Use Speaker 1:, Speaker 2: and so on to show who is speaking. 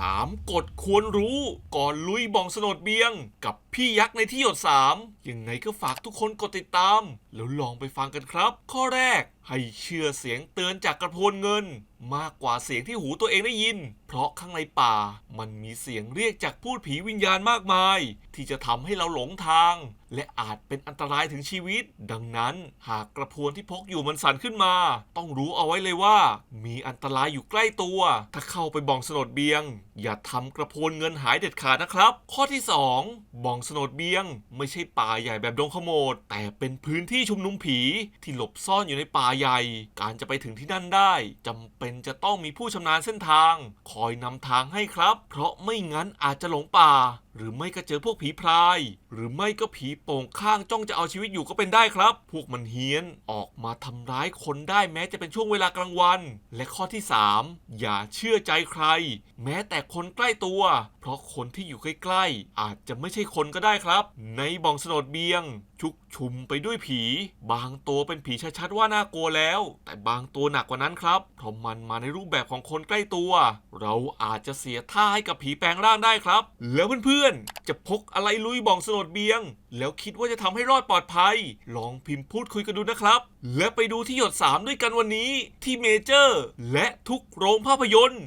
Speaker 1: 3กฎควรรู้ก่อนลุยบองสนดเบียง กับพี่ยักษ์ในที่หยด 3 ยังไงก็ฝากทุกคนกดติดตาม แล้วลองไปฟังกันครับ ข้อแรก ให้เชื่อเสียงเตือนจากกระโพนเงิน มากกว่าเสียงที่หูตัวเองได้ยิน เพราะข้างในป่ามันมีเสียงเรียกจากพูดผีวิญญาณมากมาย ที่จะทำให้เราหลงทาง และอาจเป็นอันตรายถึงชีวิต ดังนั้นหากกระพวนที่พกอยู่มันสั่นขึ้นมา ต้องรู้เอาไว้เลยว่า มีอันตรายอยู่ใกล้ตัว ถ้าเข้าไปบองสนดเบียง อย่าทำกระพวนเงินหายเด็ดขาดนะครับ ข้อที่ 2บองสนดเบียง ไม่ใช่ป่าใหญ่แบบดงขโมดแต่เป็นพื้นที่ชุมนุมผีที่หลบซ่อนอยู่ในป่าใหญ่ การจะไปถึงที่นั่นได้จำเป็นจะต้องมีผู้ชำนาญเส้นทาง คอยนำทางให้ครับ เพราะไม่งั้นอาจจะหลงป่า หรือไม่ก็เจอพวกผีพราย หรือไม่ก็ผีโป่งข้างจ้องจะเอาชีวิตอยู่ก็เป็นได้ครับ พวกมันเฮี้ยนออกมาทำร้ายคนได้แม้จะเป็นช่วงเวลากลางวัน และข้อที่ 3 อย่าเชื่อใจใคร แม้แต่คนใกล้ตัว เพราะคนที่อยู่ใกล้ๆ อาจจะไม่ใช่คนก็ได้ครับ ในบ่องสนดเบียง ชุกชุมไปด้วยผี บางตัวเป็นผีชัดๆว่าน่ากลัวแล้ว แต่บางตัวหนักกว่านั้นครับเพราะมันมาในรูปแบบของคนใกล้ตัว เราอาจจะเสียท่าให้กับผีแปลงร่างได้ครับ แล้วเพื่อนๆจะพกอะไรลุยบ่องสนดเบียง แล้วคิดว่าจะทำให้รอดปลอดภัย ลองพิมพ์พูดคุยกันดูนะครับ และไปดูที่หยด 3 ด้วยกันวันนี้ที่เมเจอร์ และทุกโรงภาพยนตร์